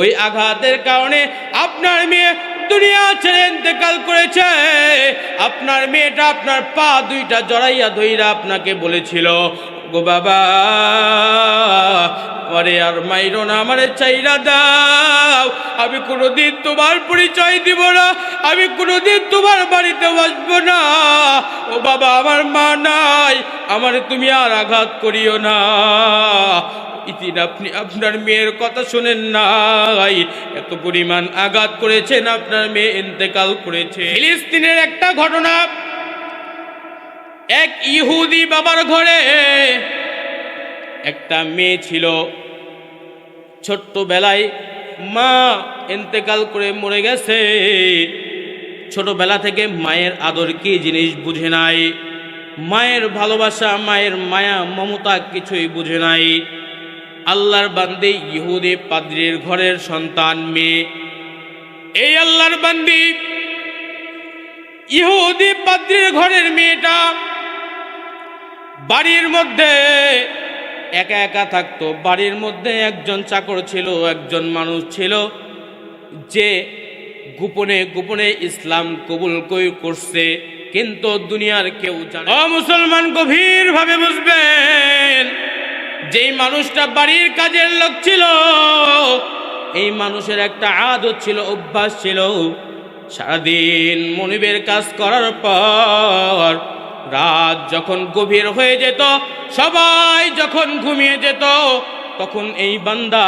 ওই আঘাতের কারণে আপনার মেয়ে দুনিয়া ছেড়ে ইন্তেকাল করেছে। আপনার মেয়েটা আপনার পা দুইটা জড়াইয়া ধইরা আপনাকে বলেছিল, গো বাবা আমারে আর মাইরো না, আমারে চাইরা দাও। আমি কোনোদিন তোমার পরিচয় দিব না, আমি কোনোদিন তোমার বাড়িতে বসবো না। ও বাবা, আমার মা নাই, আমারে তুমি আর আঘাত করিও না। ইতিন আপনি আপনার মেয়ের কথা শোনেন নাই। এত পরিমাণ আঘাত করেছেন আপনার মেয়ে ইন্তেকাল করেছে। ফিলিস্তিনের একটা ঘটনা, এক ইহুদি বাবার ঘরে একটা মেয়ে ছিল। ছোট্টবেলায় মা ইন্তেকাল করে মরে গেছে। ছোটবেলা থেকে মায়ের আদর কি জিনিস বুঝে নাই। মায়ের ভালোবাসা, মায়ের মায়া, মমতা কিছুই বুঝে নাই। আল্লাহর বান্দি ইহুদি পাদ্রির ঘরের সন্তান মেয়ে। এই আল্লাহর বান্দি ইহুদি পাদ্রির ঘরের মেয়েটা বাড়ির মধ্যে একা একা থাকতো। বাড়ির মধ্যে একজন চাকর ছিল, একজন মানুষ ছিল, যে গোপনে গোপনে ইসলাম কবুল কই করছে। কিন্তু দুনিয়ার কেউ জানে মুসলমান গভীরভাবে বুঝবেন যেই মানুষটা বাড়ির কাজের লোক ছিল, এই মানুষের একটা আদত ছিল, অভ্যাস ছিল। সারাদিন মনিবের কাজ করার পর রাত যখন গভীর হয়ে যেত, সবাই যখন ঘুমিয়ে যেত, তখন এই বান্দা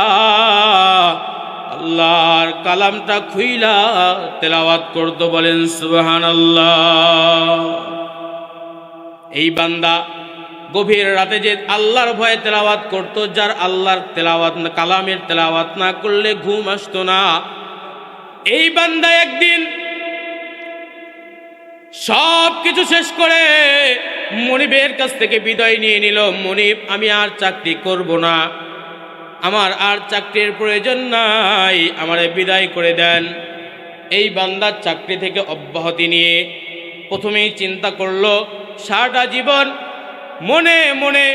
আল্লাহর কালামটা খুইলা তেলাওয়াত করতো, বলেন সুবহান এই বান্দা গভীর রাতে যে আল্লাহর ভয়ে তেলাওয়াত করত, যার আল্লাহর তেলাওয়াত না, কালামের তেলাওয়াত না করলে ঘুম আসতো না। এই বান্দা একদিন সব কিছু শেষ করে মনিবের কাছ থেকে বিদায় নিয়ে নিল। মনিব, আমি আর চাকরি করব না। আমার আর চাকরির প্রয়োজন নাই, আমারে বিদায় করে দেন। এই বান্দার চাকরি থেকে অব্যাহতি নিয়ে প্রথমেই চিন্তা করল, সারাটা জীবন মনে মনে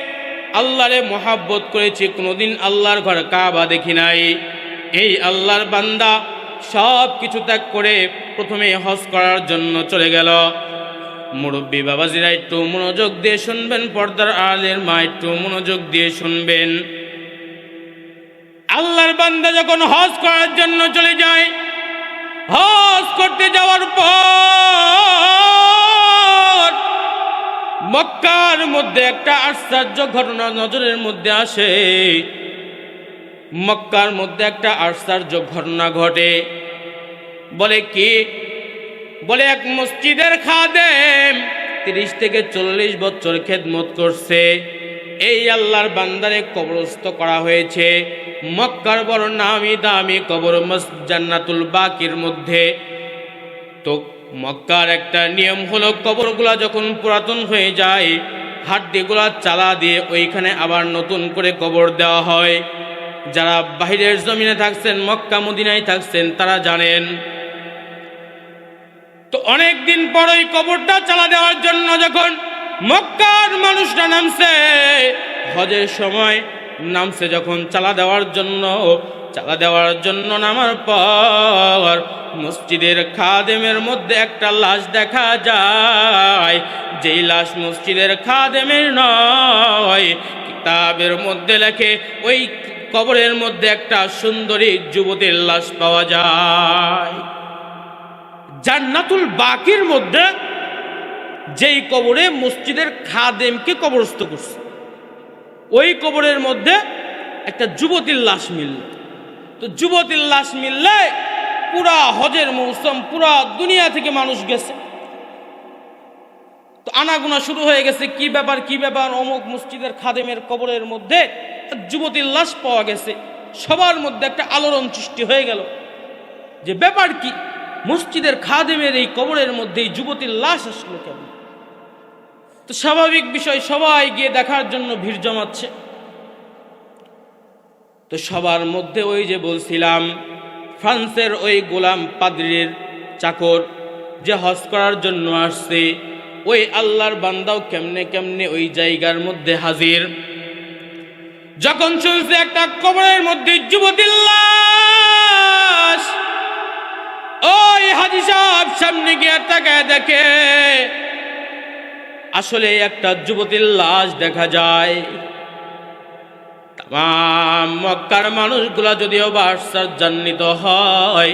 আল্লাহরে মহাব্বত করেছি, কোনোদিন আল্লাহর ঘর কাবা দেখি নাই। এই আল্লাহর বান্দা সব কিছু ত্যাগ করে প্রথমে হজ করার জন্য চলে গেল। মুরব্বী বাবাজিরা একটু মনোযোগ দিয়ে শুনবেন, পর্দার আলের মা একটু মনোযোগ দিয়ে শুনবেন। আল্লাহর বান্দা যখন হজ করার জন্য চলে যায়, হজ করতে যাওয়ার পর মক্কার মধ্যে একটা আশ্চর্য ঘটনা নজরের মধ্যে আসে। মক্কার মধ্যে একটা আশ্চর্য ঘটনা ঘটে। বলে কি? বলে এক মসজিদের খাদেম তিরিশ থেকে চল্লিশ বছর খেদমত করছে। এই আল্লাহর বান্দারে কবরস্থ করা হয়েছে। মক্কার বড় নামি দামি কবর জান্নাতুল বাকির মধ্যে। তো মক্কার একটা নিয়ম হলো, কবরগুলা যখন পুরাতন হয়ে যায়, হাড্ডিগুলা চালা দিয়ে ওইখানে আবার নতুন করে কবর দেওয়া হয়। যারা বাহিরের জমিনে থাকছেন, মক্কা মদিনায় থাকছেন, তারা জানেন। তো অনেক দিন পর ওই কবরটা চালা দেওয়ার জন্য যখন মক্কার মানুষরা নামছে, হজের সময় নামছে যখন চালা দেওয়ার জন্য, চালা দেওয়ার জন্য নামার পর মসজিদের খাদেমের মধ্যে একটা লাশ দেখা যায়। যেই লাশ মসজিদের খাদেমের নয়, কিতাবের মধ্যে লেখে, ওই কবরের মধ্যে একটা সুন্দরী যুবতীর লাশ পাওয়া যায়। জান্নাতুল বাকির মধ্যে যেই কবরে মসজিদের খাদেমকে কবরস্থ করছে। ওই কবরের মধ্যে একটা যুবতীর লাশ মিলল। তো যুবতীর লাশ মিললে পুরা হজের মৌসুম, পুরা দুনিয়া থেকে মানুষ গেছে। তো আনাগুনা শুরু হয়ে গেছে, কি ব্যাপার কি ব্যাপার? অমুক মসজিদের খাদেমের কবরের মধ্যে যুবতীর লাশ পাওয়া গেছে। সবার মধ্যে একটা আলোড়ন সৃষ্টি হয়ে গেল। যে ব্যাপার কি? মসজিদের খাদেমের এই কবরের মধ্যে এই যুবতীর লাশ আসলো কেন? তো স্বাভাবিক বিষয়, সবাই গিয়ে দেখার জন্য ভিড় জমাচ্ছে। তো সবার মধ্যে ওই যে বলছিলাম, ফ্রান্সের ওই গোলাম পাদ্রির চাকর যে হজ করার জন্য আসছে, ওই আল্লাহর বান্দাও কেমনে কেমনে ওই জায়গার মধ্যে হাজির? যখন শুনছে একটা কবরের মধ্যে যুবতিল্লাস ওই হাজি সাহেব সামনে গিয়ে তাকায় দেখে আসলে একটা যুবতীর লাশ দেখা যায়। তাম মক্কার মানুষগুলা যদিও বাসার জান্নিত হয়,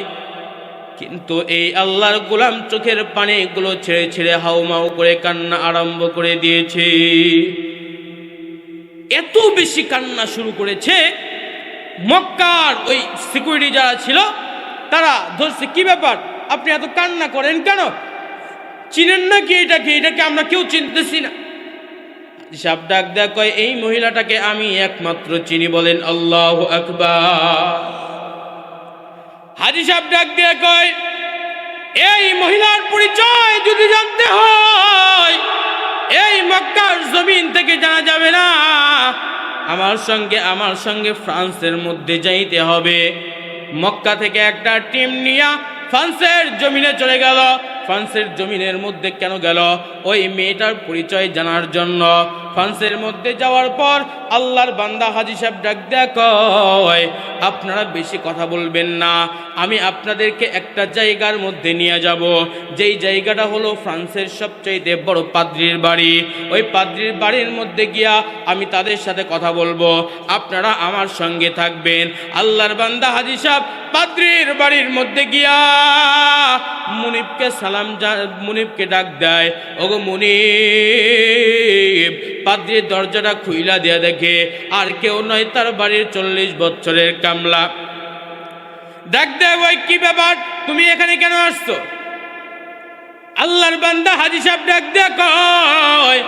কিন্তু এই আল্লাহর গোলাম চোখের পানিগুলো ছেড়ে ছেড়ে হাউমাউ করে কান্না আরম্ভ করে দিয়েছে। এত বেশি কান্না শুরু করেছে, মক্কার ওই সিকিউরিটি যারা ছিল, তারা ধরছে, কি ব্যাপার? আপনি এত কান্না করেন কেন? চিনেন না কি এটাকে? এটাকে আমরা কেউ চিনতেছি না। সাপ ডাক দেয়া কয়, এই মহিলাটাকে আমি একমাত্র চিনি বলেন আল্লাহ আকবার। হাজি সাহেব ডাক দিয়ে কয়, এই মহিলার পরিচয় যদি জানতে হয়, এই মক্কার জমিন থেকে জানা যাবে না। আমার সঙ্গে আমার সঙ্গে ফ্রান্সের মধ্যে যাইতে হবে। মক্কা থেকে একটা টিম নিয়া ফ্রান্সের জমিনে চলে গেল। ফ্রান্সের জমিনের মধ্যে কেন গেল? ওই মেয়েটার পরিচয় জানার জন্য। ফ্রান্সের মধ্যে যাওয়ার পর আল্লাহর বান্দা হাজি সাহেব ডাক কয় আপনারা বেশি কথা বলবেন না। আমি আপনাদেরকে একটা জায়গার মধ্যে নিয়ে যাব। যেই জায়গাটা হলো ফ্রান্সের সবচেয়ে বড় পাদ্রির বাড়ি। ওই পাদ্রির বাড়ির মধ্যে গিয়া আমি তাদের সাথে কথা বলব। আপনারা আমার সঙ্গে থাকবেন। আল্লাহর বান্দা হাজি সাহেব পাদ্রির বাড়ির মধ্যে গিয়া মুনিবকে সালাম মুনিবকে ডাক দেয়, ওগো মুনিব, পাদ্রির দরজাটা খুইলা দিয়া দেখে। আর কেউ নয় তার বাড়ির চল্লিশ বছরের কামলা। ডাক দেয় ওই কি ব্যাপার? তুমি এখানে কেন আসছো? আল্লাহর বান্দা হাজি সাহেব ডাক কয়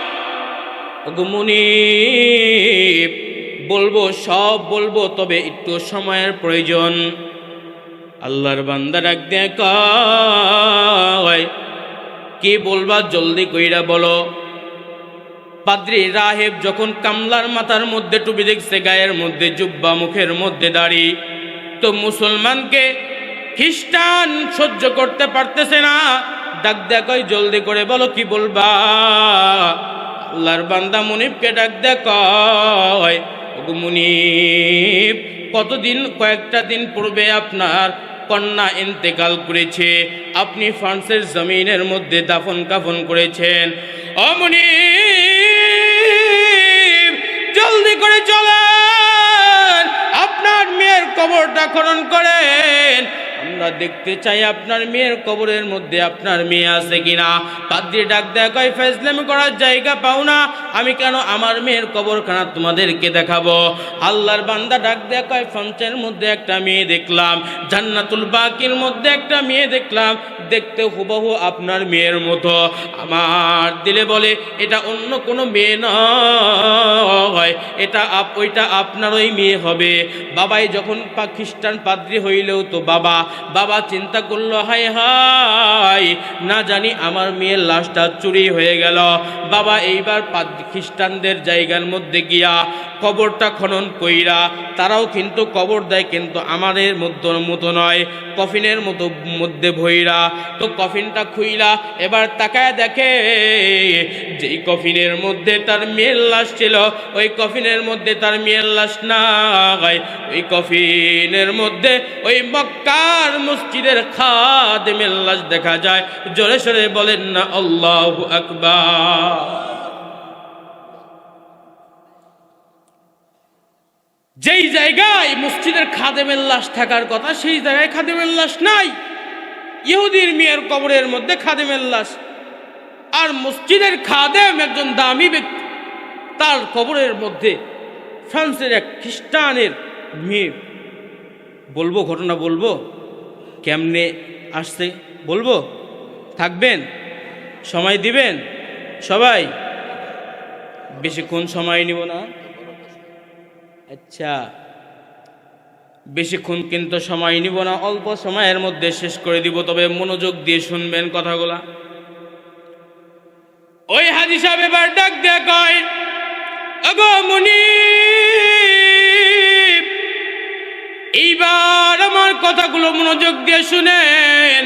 বলব, সব বলব, তবে একটু সময়ের প্রয়োজন। আল্লাহর বান্দা ডাক কয় কি বলবা, জলদি কইরা বলো। পাদ্রি রাহেব যখন কামলার মাথার মধ্যে টুপি দেখছে, গায়ের মধ্যে জুব্বা, মুখের মধ্যে দাড়ি, তো মুসলমানকে খ্রিস্টান সহ্য করতে পারতেছে না। ডাক দেখাই জলদি করে বলো কি বলবা? আল্লাহর বান্দা মুনিবকে ডাক দেখায় মুনিব, কতদিন, কয়েকটা দিন পূর্বে আপনার কন্যা ইন্তেকাল করেছে। আপনি ফ্রান্সের জমিনের মধ্যে দাফন কাফন করেছেন অমনি কবরটা খনন করেন। আমরা দেখতে চাই আপনার মেয়ের কবরের মধ্যে আপনার মেয়ে আছে কিনা। পাদ্রি ডাক দেয় কয় ফেসলামি করার জায়গা পাও না। আমি কেন আমার মেয়ের কবরখানা তোমাদেরকে দেখাবো? আল্লাহর বান্দা ডাক দেয় কয় ফঞ্চের মধ্যে একটা মেয়ে দেখলাম, জান্নাতুল বাকির মধ্যে একটা মেয়ে দেখলাম। দেখতে হুবহু আপনার মেয়ের মতো। আমার দিলে বলে, এটা অন্য কোনো মেয়ে নয়। এটা আপ, ওইটা আপনার ওই মেয়ে হবে। বাবাই যখন খ্রিস্টান পাদ্রি হইলেও তো বাবা বাবা চিন্তা করল, হায় হায়, না জানি আমার মেয়ের লাশটা চুরি হয়ে গেল। বাবা এইবার খ্রিস্টানদের জায়গার মধ্যে গিয়া কবরটা খনন কইরা, তারাও কিন্তু কবর দেয়, কিন্তু আমাদের মধ্যে মতো নয়, কফিনের মতো মধ্যে ভইরা। তো কফিনটা খুইলা, এবার তাকায় দেখে, যেই কফিনের মধ্যে তার মেয়ের লাশ ছিল ওই কফিনের মধ্যে তার মেয়ের লাশ নাই। ওই কফিনের মধ্যে ওই মক্কার মসজিদের খাদেমের লাশ দেখা যায়। জোরে সরে বলেন না, আল্লাহ আকবার। যেই জায়গায় মসজিদের খাদেমের লাশ থাকার কথা, সেই জায়গায় খাদেমের লাশ নাই। ইহুদির মেয়ের কবরের মধ্যে খাদেমের লাশ। আর মসজিদের খাদেম একজন দামি ব্যক্তি, তার কবরের মধ্যে ফ্রান্সের এক খ্রিস্টানের মেয়ে। বলব ঘটনা বলব? কেমনে আসছে বলব? থাকবেন? সময় দিবেন? সবাই? বেশিক্ষণ সময় নিব না। আচ্ছা। বেশিক্ষণ কিন্তু সময় নিব না, অল্প সময়ের মধ্যে শেষ করে দিব, তবে মনোযোগ দিয়ে শুনবেন কথাগুলা। ওই হাজি সাহেব এবার ডাক আগো মুনি এইবার আমার কথাগুলো মনোযোগ দিয়ে শুনেন।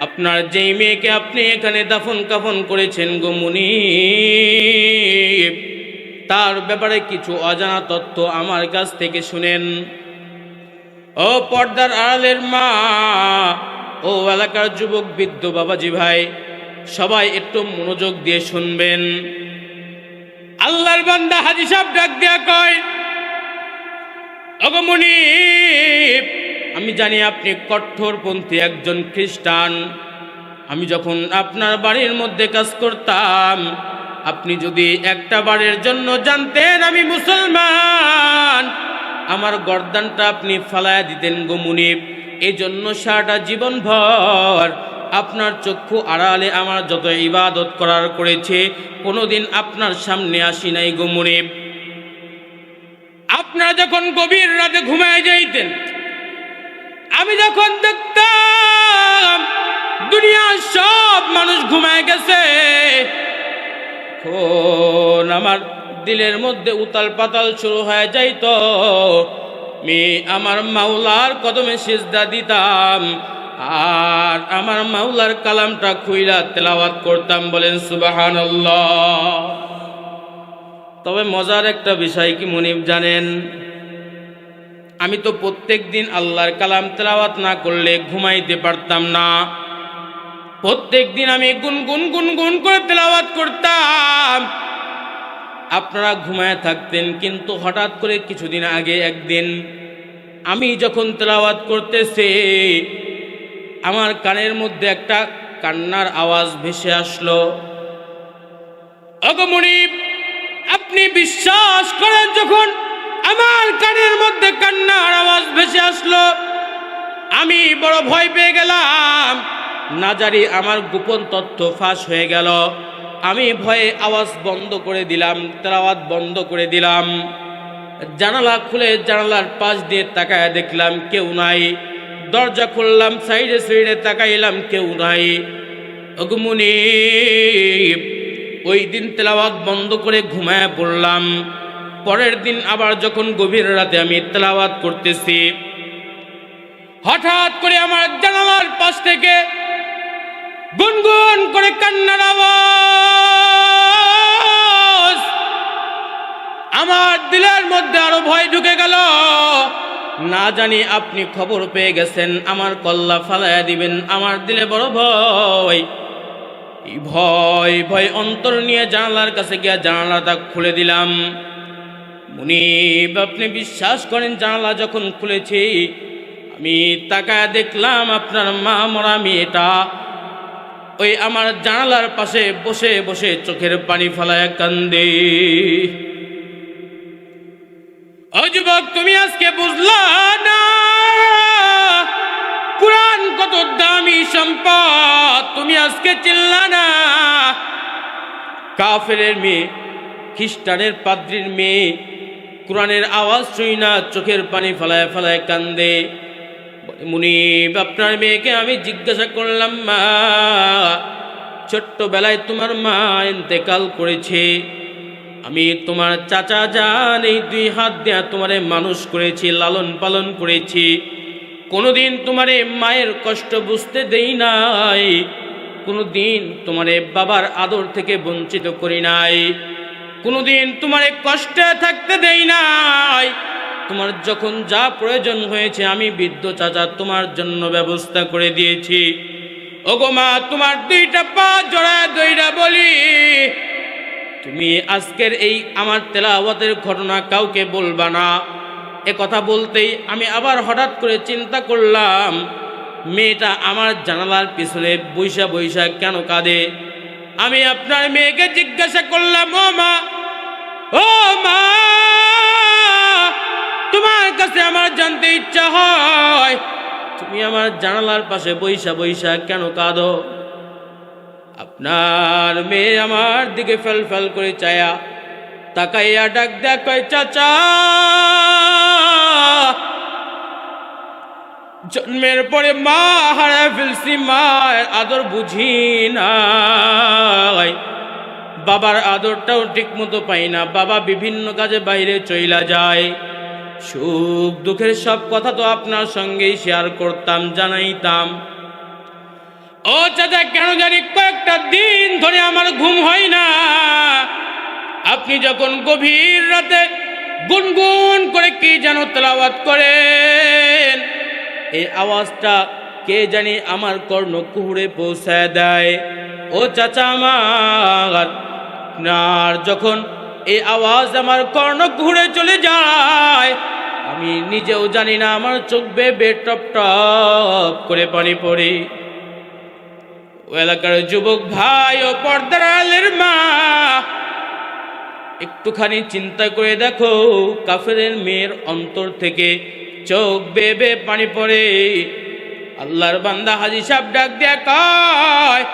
আপনার যেই মেয়েকে আপনি এখানে দাফন কাফন করেছেন গো মুনি তার ব্যাপারে কিছু অজানা তথ্য আমার কাছ থেকে শুনেন। ও পর্দার আড়ালের মা, ও এলাকার যুবক বৃদ্ধ বাবাজি ভাই, সবাই একটু মনোযোগ দিয়ে শুনবেন। আল্লাহর বান্দা হাজি সাহেব ডাক দেয়া কয় অগমনি আমি জানি আপনি কঠোরপন্থী একজন খ্রিস্টান। আমি যখন আপনার বাড়ির মধ্যে কাজ করতাম আপনি যদি একটা বাড়ির জন্য জানতেন আমি মুসলমান, আমার গর্দানটা আপনি ফালায়া দিতেন গো মুনিব। এই জন্য সারাটা জীবন ভর আপনার চক্ষু আড়ালে আমার যত ইবাদত করার করেছে, কোনোদিন আপনার সামনে আসি নাই গো মুনিব। আপনারা যখন গভীর রাতে ঘুমায় যাইতেন, আমি যখন দেখতাম দুনিয়ার সব মানুষ ঘুমায় গেছে তখন আমার দিলের মধ্যে উতাল পাতাল শুরু হয়ে যাইত। আমি আমার মাওলার কদমে সিজদা দিতাম আর আমার মাওলার কালামটা খুইলা তেলাওয়াত করতাম, বলেন সুবাহান তবে মজার একটা বিষয় কি মনিব জানেন? আমি তো প্রত্যেক দিন আল্লাহর কালাম তেলাওয়াত না করলে ঘুমাইতে পারতাম না। প্রত্যেক দিন আমি গুন গুন গুনগুন গুনগুন করে তেলাওয়াত করতাম। আপনারা ঘুমায় থাকতেন, কিন্তু হঠাৎ করে কিছুদিন আগে একদিন আমি যখন তেলাওয়াত করতেছি, আমার কানের মধ্যে একটা কান্নার আওয়াজ ভেসে আসলো। অগমণিব আপনি বিশ্বাস করেন যখন আমার কানের মধ্যে কান্নার আওয়াজ ভেসে আসলো? আমি বড় ভয় পেয়ে গেলাম। না জানি আমার গোপন তথ্য ফাঁস হয়ে গেল। আমি ভয়ে আওয়াজ বন্ধ করে দিলাম, তেলাওয়াত বন্ধ করে দিলাম। জানালা খুলে জানালার পাশ দিয়ে তাকায় দেখলাম কেউ নাই। দরজা খুললাম, সাইডে সাইডে তাকাইলাম কেউ নাই। অগমুনি ওই দিন তেলাওয়াত বন্ধ করে ঘুমায় পড়লাম। পরের দিন আবার যখন গভীর রাতে আমি তেলাওয়াত করতেছি, হঠাৎ করে আমার জানালার পাশ থেকে গুনগুন করে কান্নার আওয়াজ। আমার দিলের মধ্যে আরও ভয় ঢুকে গেল। না জানি আপনি খবর পেয়ে গেছেন, আমার কল্লা ফালাইয়া দিবেন, আমার দিলে বড় ভয়। ভয় ভয় অন্তর নিয়ে জানালার কাছে গিয়া জানালাটা খুলে দিলাম। মুনিব, আপনি বিশ্বাস করেন জানালা যখন খুলেছি, আমি তাকায় দেখলাম আপনার মা মরা মেয়েটা ওই আমার জানালার পাশে বসে বসে চোখের পানি ফেলায় কান্দে। ও যুবক, তুমি আজকে বুঝলা না? কোরআন কত দামি সম্পদ, তুমি আজকে চিল্লা না? কাফেরের মেয়ে, খ্রিস্টানের পাদ্রির মেয়ে, কোরআনের আওয়াজ শুই না, চোখের পানি ফেলায় ফেলায় কান্দে। মুনিব, আপনার মেয়েকে আমি জিজ্ঞাসা করলাম, মা, ছোট্টবেলায় তোমার মা ইন্তেকাল করেছে। আমি তোমার চাচা যান এই দুই হাত দেয়া তোমারে মানুষ করেছি, লালন পালন করেছি। কোনোদিন তোমারে মায়ের কষ্ট বুঝতে দেই নাই। কোনোদিন তোমারে বাবার আদর থেকে বঞ্চিত করি নাই। কোনোদিন তোমারে কষ্টে থাকতে দেই নাই। তোমার যখন যা প্রয়োজন হয়েছে, আমি বৃদ্ধ চাচা তোমার জন্য ব্যবস্থা করে দিয়েছি। ওগো মা, তোমার দুইটা পা জড়ায় দইরা বলি, তুমি আজকের এই আমার তেলাওয়াতের ঘটনা কাউকে বলবা না। এ কথা বলতেই আমি আবার হঠাৎ করে চিন্তা করলাম, মেয়েটা আমার জানালার পিছনে বৈশা বৈশা কেন কাঁদে? আমি আপনার মেয়েকে জিজ্ঞাসা করলাম, ও মা ও মা কাছে আমার জানতে ইচ্ছা হয়, তুমি আমার জানালার পাশে বৈশা বৈশা কেন কাঁদো? আপনার মেয়ে আমার দিকে ফেল ফেল করে চায়া, তাকাইয়া ডাক দেখ চাচা! জন্মের পরে মা হারায় ফেলছি, মায়ের আদর বুঝি নাই। বাবার আদরটাও ঠিক মতো পাই না, বাবা বিভিন্ন কাজে বাইরে চইলা যায়। সুখ দুঃখের সব কথা তো আপনার সঙ্গেই শেয়ার করতাম, জানাইতাম। ও চাচা, কেন জানি কয়েকটা দিন ধরে আমার ঘুম হয় না। আপনি যখন গভীর রাতে গুনগুন করে কি যেন তেলাওয়াত করেন, এই আওয়াজটা কে জানি আমার কর্ণ কুহুড়ে পৌঁছায় দেয়। ও চাচা আমার, আপনার যখন এই আওয়াজ আমার কর্ণ ঘুরে চলে যায়। আমি নিজেও জানি না, আমার চোখ বেবে টপ টপ করে পানি পড়ে। এলাকার যুবক ভাই ও পর্দার আলের মা, একটুখানি চিন্তা করে দেখো, কাফেরের মেয়ের অন্তর থেকে চোখ বে বেবে পানি পড়ে। আল্লাহর বান্দা হাজি সাহেব ডাক দেয়া কয়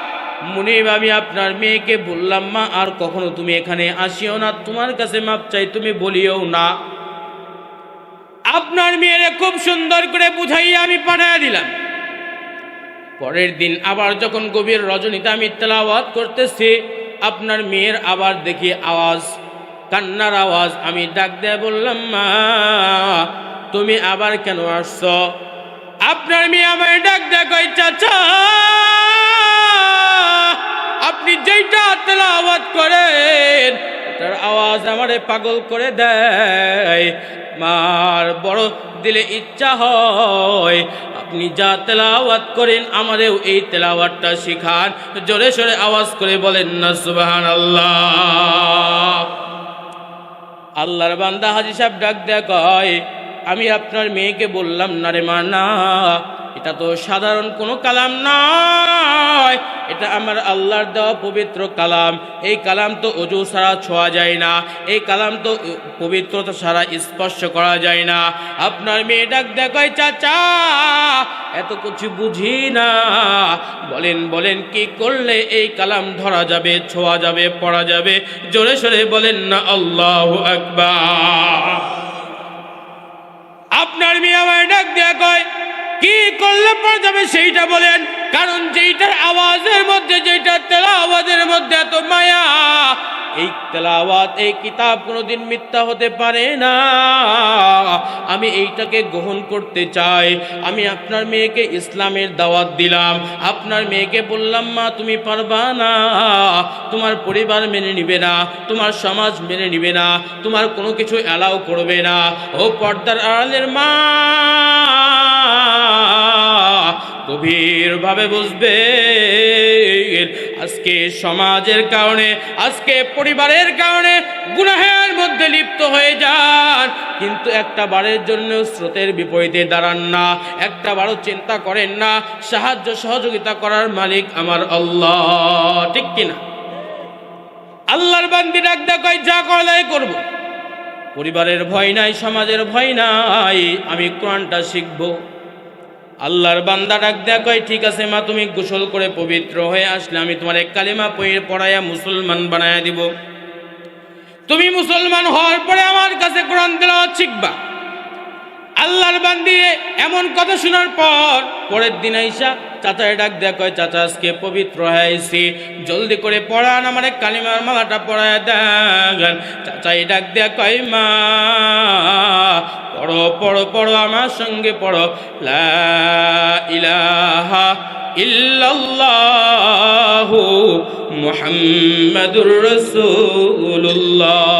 মুনিব, আমি আপনার মেয়েকে বললাম, মা, আর কখনো তুমি এখানে আসিও না। তোমার কাছে মাপ চাই, তুমি বলিও না। আপনার মেয়েরে খুব সুন্দর করে বুঝাইয়া আমি পাঠাইয়া দিলাম। পরের দিন আবার যখন গভীর রজনীতে আমি তেলাওয়াত করতেছি, আপনার মেয়ের আবার দেখি আওয়াজ, কান্নার আওয়াজ। আমি ডাক দেয়া বললাম, মা, তুমি আবার কেন আসছ? আপনার মেয়ে আমায় ডাক দেয়া চাচা আপনি যেইটা তেলাওয়াত করেন, তার আওয়াজ আমারে পাগল করে দেয়। মার বড় দিলে ইচ্ছা হয়, আপনি যা তেলাওয়াত করেন আমারেও এই তেলাওয়াতটা শিখান। জোরে সোরে আওয়াজ করে বলেন না সুবাহান আল্লাহ আল্লাহর বান্দা হাজি সাহেব ডাক দেয়া কয়, আমি আপনার মেয়েকে বললাম, না রে মা, না। এটা তো সাধারণ কোনো কালাম নয়। এটা আমার আল্লাহর দেওয়া পবিত্র কালাম। এই কালাম তো অজু ছাড়া ছোঁয়া যায় না। এই কালাম তো পবিত্রতা ছাড়া স্পর্শ করা যায় না। আপনার মেয়ে ডাক দেখায়, চাচা, এত কিছু বুঝি না। বলেন বলেন, কি করলে এই কালাম ধরা যাবে, ছোঁয়া যাবে, পড়া যাবে? জোরে সোরে বলেন, না, আল্লাহ আকবার। আপনার মেয়ে আমায় ডাক দেয়া কি করলে পড়া যাবে সেইটা বলেন। কারণ যেইটার আওয়াজের মধ্যে, যেইটা তেলা আওয়াজের মধ্যে এত মায়া, এই তেলাওয়াত, এই কিতাব কোনোদিন মিথ্যা হতে পারে না। আমি এইটাকে গ্রহণ করতে চাই। আমি আপনার মেয়েকে ইসলামের দাওয়াত দিলাম। আপনার মেয়েকে বললাম, মা, তুমি পারবা না। তোমার পরিবার মেনে নিবে না। তোমার সমাজ মেনে নিবে না। তোমার কোনো কিছু অ্যালাউ করবে না। ও পর্দার আড়ালের মা গভীরভাবে বুঝবে। আজকে সমাজের কারণে, আজকে পরিবারের কারণে গুনাহের মধ্যে লিপ্ত হয়ে যান। কিন্তু একটা বারের জন্য স্রোতের বিপরীতে দাঁড়ান না। একটা বারও চিন্তা করেন না। সাহায্য, সহযোগিতা করার মালিক আমার আল্লাহ। ঠিক কিনা? আল্লাহর বান্দি ডাক ডাকাই যা করাই করব। পরিবারের ভয় নাই, সমাজের ভয় নাই। আমি কোরআনটা শিখব। আল্লাহর বান্দা ডাক দেয়া কয়, ঠিক আছে মা, তুমি গোসল করে পবিত্র হয়ে আসলে, আমি তোমার এক কালিমা পইয়ের পড়াইয়া মুসলমান বানায়া দিব। তুমি মুসলমান হওয়ার পরে আমার কাছে কোরআন তেলাওয়াত শিখবা। আল্লাহর বান্দি এমন কথা শোনার পর পরের দিন আইসা চাচায় ডাক দেয়া কয়, চাচা, আজকে পবিত্র হয়েছি। জলদি করে পড়ান, আমার কালিমার মালাটা পড়ায় দেন। চাচাই ডাক দেয়া কয়, মা, পড়ো পড়ো পড়ো, আমার সঙ্গে পড়ো। লা ইলাহা ইল্লাল্লাহু মুহাম্মাদুর রাসূলুল্লাহ।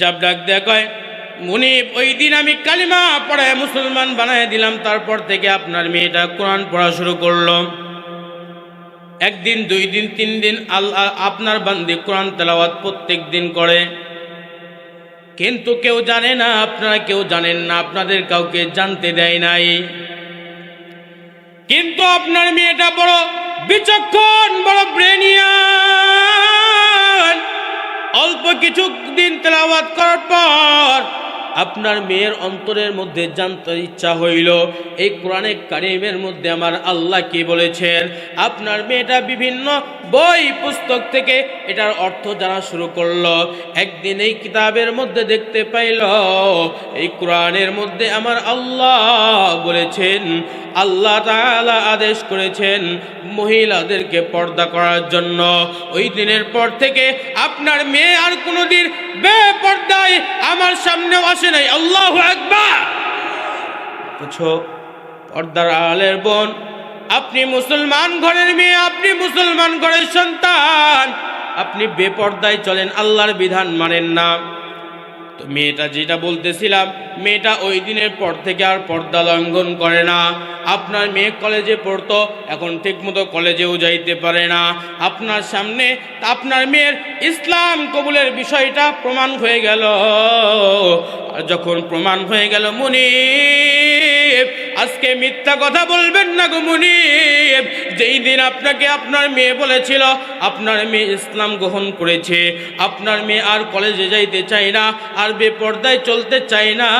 সাহেব ডাক দেয়া কয়, মুনিব, ওই দিন আমি কালিমা পড়ায় মুসলমান বানায় দিলাম, তারপর থেকে আপনার মেয়েটা কোরআন পড়া শুরু করল। একদিন, দুই দিন, তিন দিন আল্লাহ আপনার বান্দি কোরআন তেলাওয়াত প্রত্যেক দিন করে। কিন্তু কেউ জানে না, আপনারা কেউ জানেন না, আপনাদের কাউকে জানতে দেয় নাই। কিন্তু আপনার মেয়েটা বড় বিচক্ষণ, বড় ব্রেনিয়ান। অল্প কিছু দিন তেলাওয়াত করার পর আপনার মেয়ের অন্তরের মধ্যে জানতে ইচ্ছা হইল। এই কোরআনে কারিমের মধ্যে আমার আল্লাহ কি বলেছেন? আপনার মেয়েটা বিভিন্ন বই পুস্তক থেকে এটার অর্থ জানা শুরু করল। একদিন এই কিতাবের মধ্যে দেখতে পাইল, এই কোরআনের মধ্যে আমার আল্লাহ বলেছেন, আল্লাহ তাআলা আদেশ করেছেন মহিলাদেরকে পর্দা করার জন্য। ওই দিনের পর থেকে আপনার মেয়ে আর কোনোদিন বেপর্দায় আমার সামনে আসে নাই, আল্লাহ একবার পর্দার আলের বোন, আপনি মুসলমান ঘরের মেয়ে, আপনি মুসলমান ঘরের সন্তান, আপনি বেপর্দায় চলেন, আল্লাহর বিধান মানেন না। তো মেয়েটা যেটা বলতেছিলাম, মেয়েটা ওই দিনের পর থেকে আর পর্দা লঙ্ঘন করে না। আপনার মেয়ে কলেজে পড়তো, এখন ঠিকমতো কলেজেও যাইতে পারে না। আপনার সামনে আপনার মেয়ের ইসলাম কবুলের বিষয়টা প্রমাণ হয়ে গেল। যখন প্রমাণ হয়ে গেল মুনিব, আজকে মিথ্যা কথা বলবেন না গো মুনিব। যেই দিন আপনাকে আপনার মেয়ে বলেছিল, আপনার মেয়ে ইসলাম গ্রহণ করেছে, আপনার মেয়ে আর কলেজে যাইতে চায় না, আর বেপর্দায় চলতে চায় না,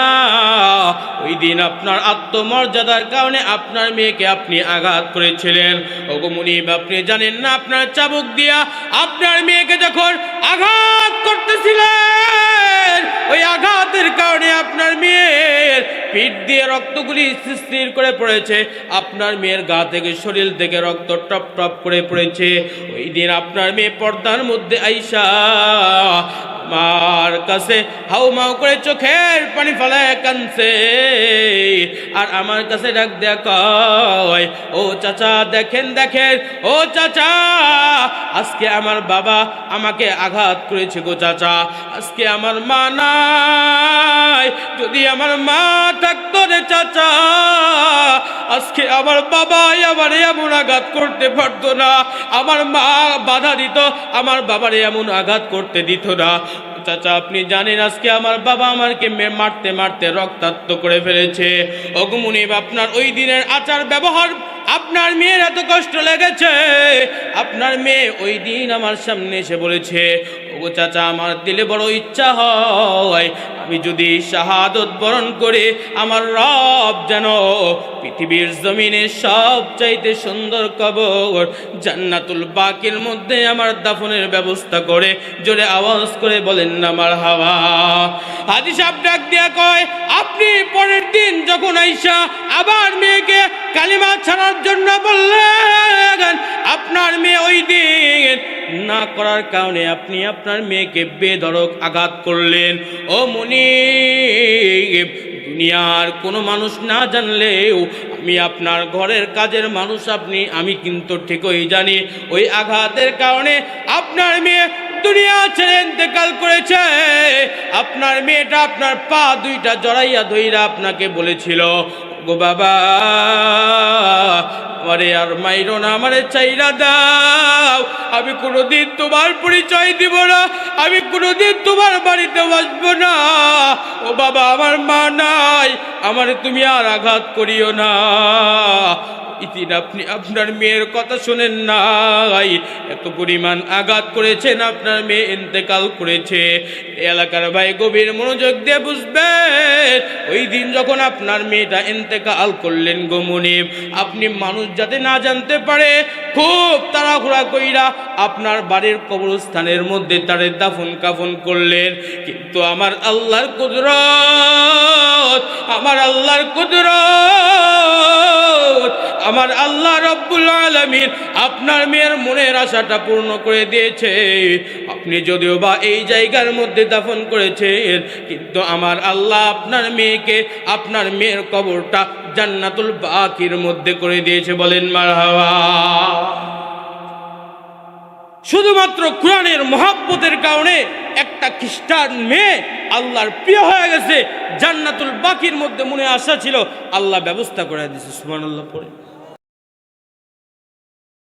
ওই দিন আপনার আত্মমর্যাদার কারণে আপনার মেয়েকে আপনি আঘাত করেছিলেন। ওগো মুনিব, আপনি জানেন না আপনার চাবুক দিয়া আপনার মেয়েকে যখন আঘাত করতেছিলেন ওই আঘাতের কারণে আপনার মেয়ের পিঠ দিয়ে রক্তগুলি স্থির করে পড়েছে, আপনার মেয়ের গা থেকে শরীর থেকে রক্ত টপ টপ করে পড়েছে। ওই দিন আপনার মেয়ে পর্দার মধ্যে আইসা আমার কাছে হাউ মাউ করে চোখের পানি ফেলায় কানছে। আর আমার কাছে ডাক কয়, ও চাচা, দেখেন দেখেন, ও চাচা, আজকে আমার বাবা আমাকে আঘাত করেছে গো চাচা। আজকে আমার মা নাই, যদি আমার মা থাকতো রে চাচা, আজকে আমার বাবা আমার এমন আঘাত করতে পারতো না। আমার মা বাধা দিত, আমার বাবারে এমন আঘাত করতে দিত না। চাচা, আপনি জানেন আজকে আমার বাবা আমাকে মারতে মারতে রক্তাক্ত করে ফেলেছে। অগমুনিব আপনার ওই দিনের আচার ব্যবহার আপনার মেয়ের এত কষ্ট লেগেছে। আপনার মেয়ে ওই দিন আমার সামনে এসে বলেছে, ওগো চাচা, আমার দিলে বড় ইচ্ছা হয়। আমি যদি শাহাদত বরণ করে আমার রব যেন পৃথিবীর জমিনে সব চাইতে সুন্দর কবর জান্নাতুল বাকির মধ্যে আমার দাফনের ব্যবস্থা করে জোরে আওয়াজ করে বলেন না আমার হাওয়া। হাজি সাহেব ডাক দিয়া কয়, আপনি পরের দিন যখন আইসা আবার মেয়েকে কালিমা ছাড়ার জন্য বললেন, আপনার মেয়ে ওই দিন। না করার কারণে আপনি আপনার মেয়েকে বেধড়ক আঘাত করলেন। ও মনি দুনিয়ার কোনো মানুষ না জানলেও আমি আপনার ঘরের কাজের মানুষ আপনি, আমি কিন্তু ঠিকই জানি। ওই আঘাতের কারণে আপনার মেয়ে দুনিয়া ছেড়ে ইন্তেকাল করেছে। আপনার মেয়েটা আপনার পা দুইটা জড়াইয়া ধইরা আপনাকে বলেছিল, গো বাবা আমারে আর মাইরো না, আমারে চাইরা দাও। আমি কোনোদিন তোমার পরিচয় দিব না, আমি কোনোদিন তোমার বাড়িতে আসব না। ও বাবা, আমার মা নাই, আমারে তুমি আর আঘাত করিও না। ইতিন আপনি আপনার মেয়ের কথা শোনেন নাই। এত পরিমাণ আঘাত করেছেন আপনার মেয়ে ইন্তেকাল করেছে। এলাকার ভাই গভীর মনোযোগ দিয়ে বুঝবেন, ওই দিন যখন আপনার মেয়েটা ইন্তেকাল করলেন গোমনিব আপনি মানুষ যাতে না জানতে পারে, খুব তাড়াহুড়া কইরা আপনার বাড়ির কবরস্থানের মধ্যে তারে দাফন কাফন করলেন। কিন্তু আমার আল্লাহর আমার আল্লাহর কুদরত, আমার আল্লাহ রব্বুল আলমিন আপনার মেয়ের মনের আশাটা পূর্ণ করে দিয়েছে। আপনি যদিও বা এই জায়গার মধ্যে দাফন করেছেন, কিন্তু আমার আল্লাহ আপনার মেয়েকে আপনার মেয়ের কবরটা জান্নাতুল বাকির মধ্যে করে দিয়েছে। বলেন, মারহাবা। শুধুমাত্র কোরআনের মহাব্বতের কারণে একটা খ্রিস্টান মেয়ে আল্লাহর প্রিয় হয়ে গেছে, জান্নাতুল বাকির মধ্যে মনে আসা ছিল, আল্লাহ ব্যবস্থা করে দিয়েছে আল্লাহ পরে